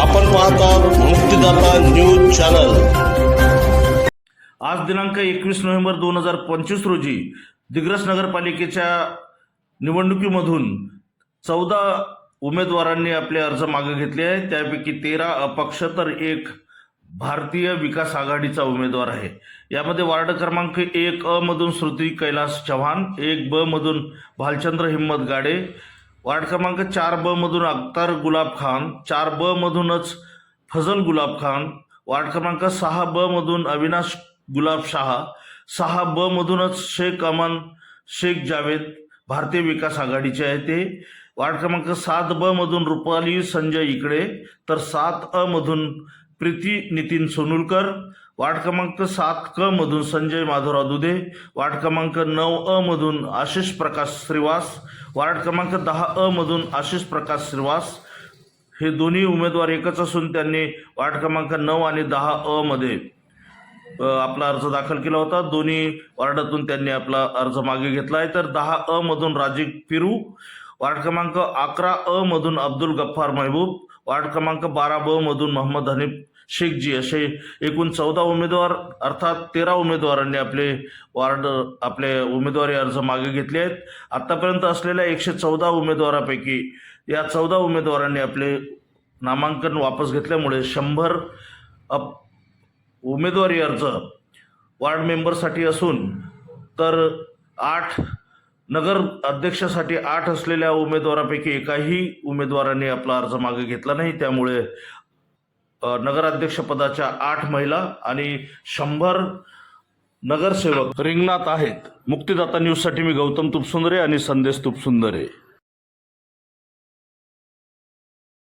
आपण पाहतात मुक्तीदाता news channel. आज दिनांक एकवीस नोव्हेंबर दोन हजार पंचवीस रोजी दिग्रस नगरपालिकेच्या निवडणुकीमधून चौदा उमेदवारांनी आपले अर्ज मागे घेतले आहे त्यापैकी तेरा अपक्ष तर एक भारतीय विकास आघाडीचा उमेदवार आहे. यामध्ये वार्ड क्रमांक एक अ मधून श्रुती कैलास चव्हाण एक ब मधून भालचंद्र हिम्मत गाडे वार्ड क्रमांक चार ब मधून अख्तार गुलाब खान चार ब मधूनच फजल गुलाब खान वार्ड क्रमांक सहा ब मधून अविनाश गुलाब शहा सहा ब मधूनच शेख अमन शेख जावेद भारतीय विकास आघाडीचे आहे ते. वार्ड क्रमांक सात ब मधून रुपाली संजय इकडे तर सात अ मधून प्रीती नितीन सोनुलकर. वार्ड क्रमांक सात क मधून संजय माधवराव दुधे. वार्ड क्रमांक नऊ अ मधून आशिष प्रकाश श्रीवास. वार्ड क्रमांक दहा अ मधून आशिष प्रकाश श्रीवास. हे दोन्ही उमेदवार एकच असून त्यांनी वार्ड क्रमांक नऊ आणि दहा अ मध्ये आपला अर्ज दाखल केला होता. दोन्ही वार्डातून त्यांनी आपला अर्ज मागे घेतला आहे तर दहा अ मधून राजीव पिरू. वार्ड क्रमांक अकरा अ मधून अब्दुल गफ्फार महबूब. वार्ड क्रमांक बारा ब मधून मोहम्मद हनीफ शेखजी असे एकूण चौदा उमेदवार अर्थात तेरा उमेदवारांनी आपले वार्ड आपले उमेदवारी अर्ज मागे घेतले आहेत. आत्तापर्यंत असलेल्या एकशे चौदा उमेदवारापैकी या चौदा उमेदवारांनी आपले नामांकन वापस घेतल्यामुळे शंभर अप उमेदवारी अर्ज वार्ड मेंबरसाठी असून तर आठ नगर अध्यक्षासाठी आठ असलेल्या उमेदवारापैकी एकाही उमेदवाराने आपला अर्ज मागे घेतला नाही. त्यामुळे नगराध्यक्षपदाच्या आठ महिला आणि शंभर नगरसेवक रिंगणात आहेत. मुक्तिदाता न्यूजसाठी मी गौतम तुपसुंदरे आणि संदेश तुपसुंदरे.